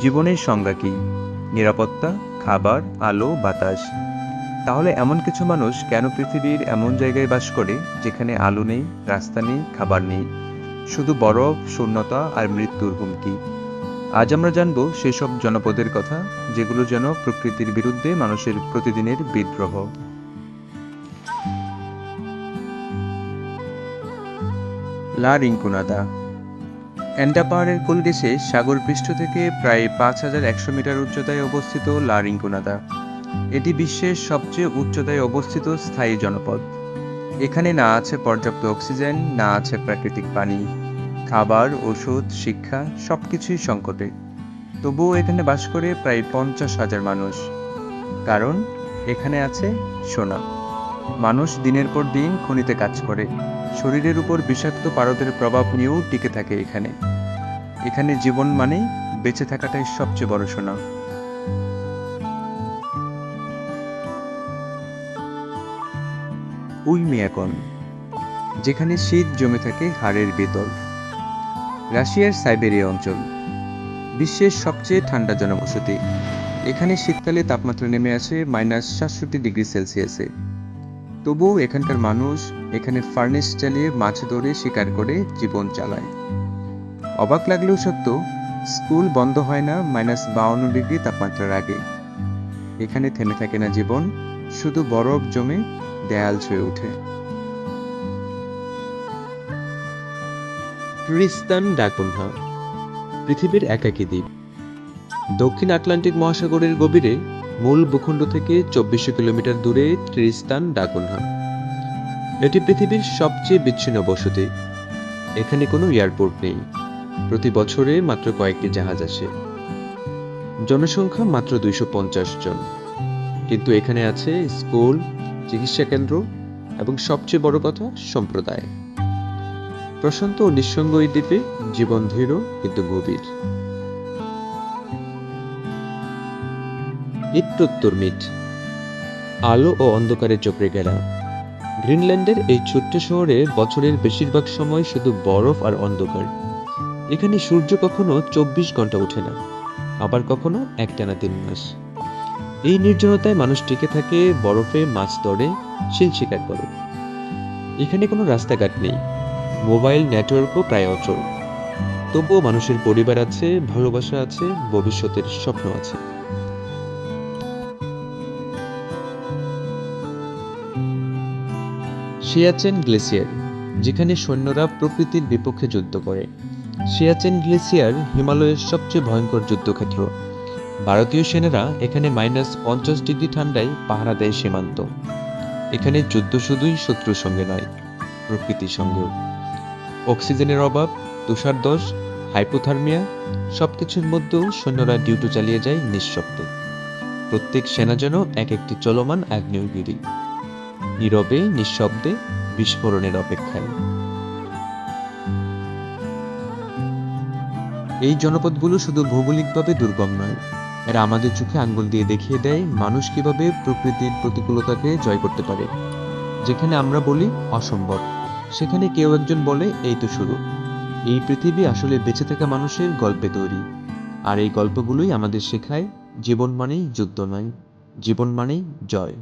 জীবনের সংজ্ঞা কী? নিরাপত্তা, খাবার, আলো, বাতাস। তাহলে এমন কিছু মানুষ কেন পৃথিবীর এমন জায়গায় বাস করে যেখানে আলো নেই, রাস্তা নেই, খাবার নেই? শুধু বরফ, শূন্যতা আর মৃত্যুর হুমকি। আজ আমরা জানব সেসব জনপদের কথা, যেগুলো যেন প্রকৃতির বিরুদ্ধে মানুষের প্রতিদিনের বিদ্রোহ। লা রিঙ্কুনাদা অ্যান্ডা পাহাড়ের কোলদেশে সাগর পৃষ্ঠ থেকে প্রায় পাঁচ হাজার একশো মিটার উচ্চতায় অবস্থিত লারিঙ্কুনাদা এটি বিশ্বের সবচেয়ে উচ্চতায় অবস্থিত স্থায়ী জনপদ। এখানে না আছে পর্যাপ্ত অক্সিজেন, না আছে প্রাকৃতিক পানি। খাবার, ওষুধ, শিক্ষা সব কিছুই সংকটে। তবুও এখানে বাস করে প্রায় পঞ্চাশ হাজার মানুষ। কারণ এখানে আছে সোনা। মানুষ দিনের পর দিন খনিতে কাজ করে। শরীরের উপর বিষাক্ত পারদের প্রভাব নিয়েও টিকে থাকে এখানে। এখানে জীবন মানেই বেঁচে থাকাটাই সবচেয়ে বড় সোনা উইমিয়াকন যেখানে শীত জমে থাকে হাড়ের ভেতর। রাশিয়ার সাইবেরিয়া অঞ্চল, বিশ্বের সবচেয়ে ঠান্ডা জনবসতি। এখানে শীতকালে তাপমাত্রা নেমে আসে মাইনাস সাতষট্টি ডিগ্রি সেলসিয়াসে। তবুও এখানকার মানুষ এখানে ফার্নেস চালিয়ে মাছ ধরে শিকার করে জীবন চালায়। অবাক লাগলেও সত্য স্কুল বন্ধ হয় না মাইনাস বাউন্ন ডিগ্রি তাপমাত্রার আগে। এখানে থেমে থাকে না জীবন, শুধু বরফ জমে দেয়াল ছুঁয়ে ওঠে। ট্রিস্তান ডাকুনহা পৃথিবীর একাকী দ্বীপ। দক্ষিণ আটলান্টিক মহাসাগরের গভীরে মূল ভূখণ্ড থেকে চব্বিশশো কিলোমিটার দূরে ট্রিস্তান ডাকুনহা। এটি পৃথিবীর সবচেয়ে বিচ্ছিন্ন বসতি। এখানে কোনো এয়ারপোর্ট নেই। প্রতি বছরে মাত্র কয়েকটি জাহাজ আসে। জনসংখ্যা মাত্র দুইশো পঞ্চাশ জন। কিন্তু এখানে আছে স্কুল, চিকিৎসা কেন্দ্র এবং সবচেয়ে বড় কথা সম্প্রদায়। প্রশান্ত ও নিঃসঙ্গ এই দ্বীপে জীবন ধীর কিন্তু গভীর। ইত্তোত্তর মিট। আলো ও অন্ধকারে চোপড়ে গেলা। গ্রিনল্যান্ডের এই ছোট্ট শহরে বছরের বেশিরভাগ সময় শুধু বরফ আর অন্ধকার। এখানে সূর্য কখনো চব্বিশ ঘণ্টা ওঠে না, আবার কখনো একটানা তিন মাস। এই নির্জনতায় মানুষ টিকে থাকে, বরফে মাছ ধরে, শিল শিকার করে। এখানে কোনো রাস্তাঘাট নেই, মোবাইল নেটওয়ার্কও প্রায় অচল। তবুও মানুষের পরিবার আছে, ভালোবাসা আছে, ভবিষ্যতের স্বপ্ন আছে। সিয়াচেন গ্লেসিয়ার, যেখানে সৈন্যরা প্রকৃতির বিপক্ষে যুদ্ধ করে। সিয়াচেন গ্লেসিয়ার হিমালয়ের সবচেয়ে ভয়ঙ্কর যুদ্ধক্ষেত্র। ভারতীয় সেনারা এখানে মাইনাস পঞ্চাশ ডিগ্রি ঠান্ডায় পাহারা দেয় সীমান্ত। এখানে যুদ্ধ শুধুই শত্রুর সঙ্গে নয়, প্রকৃতির সঙ্গেও। অক্সিজেনের অভাব তুষারদশ হাইপোথার্মিয়া, সবকিছুর মধ্যেও সৈন্যরা ডিউটি চালিয়ে যায় নিঃশব্দে। প্রত্যেক সেনা যেন এক একটি চলমান আগ্নেয়গিরি। নীরবে, নিঃশব্দে, বিস্ফোরণের অপেক্ষায়। এই জনপদগুলো শুধু ভৌগোলিকভাবে দুর্গম নয়, এরা আমাদের চোখে আঙ্গুল দিয়ে দেখিয়ে দেয় মানুষ কীভাবে প্রকৃতির প্রতিকূলতাকে জয় করতে পারে। যেখানে আমরা বলি অসম্ভব, সেখানে কেউ একজন বলে, এই তো শুরু। এই পৃথিবী আসলে বেঁচে থাকা মানুষের গল্পে তৈরি, আর এই গল্পগুলোই আমাদের শেখায় জীবন মানেই যুদ্ধ নয়, জীবন মানেই জয়।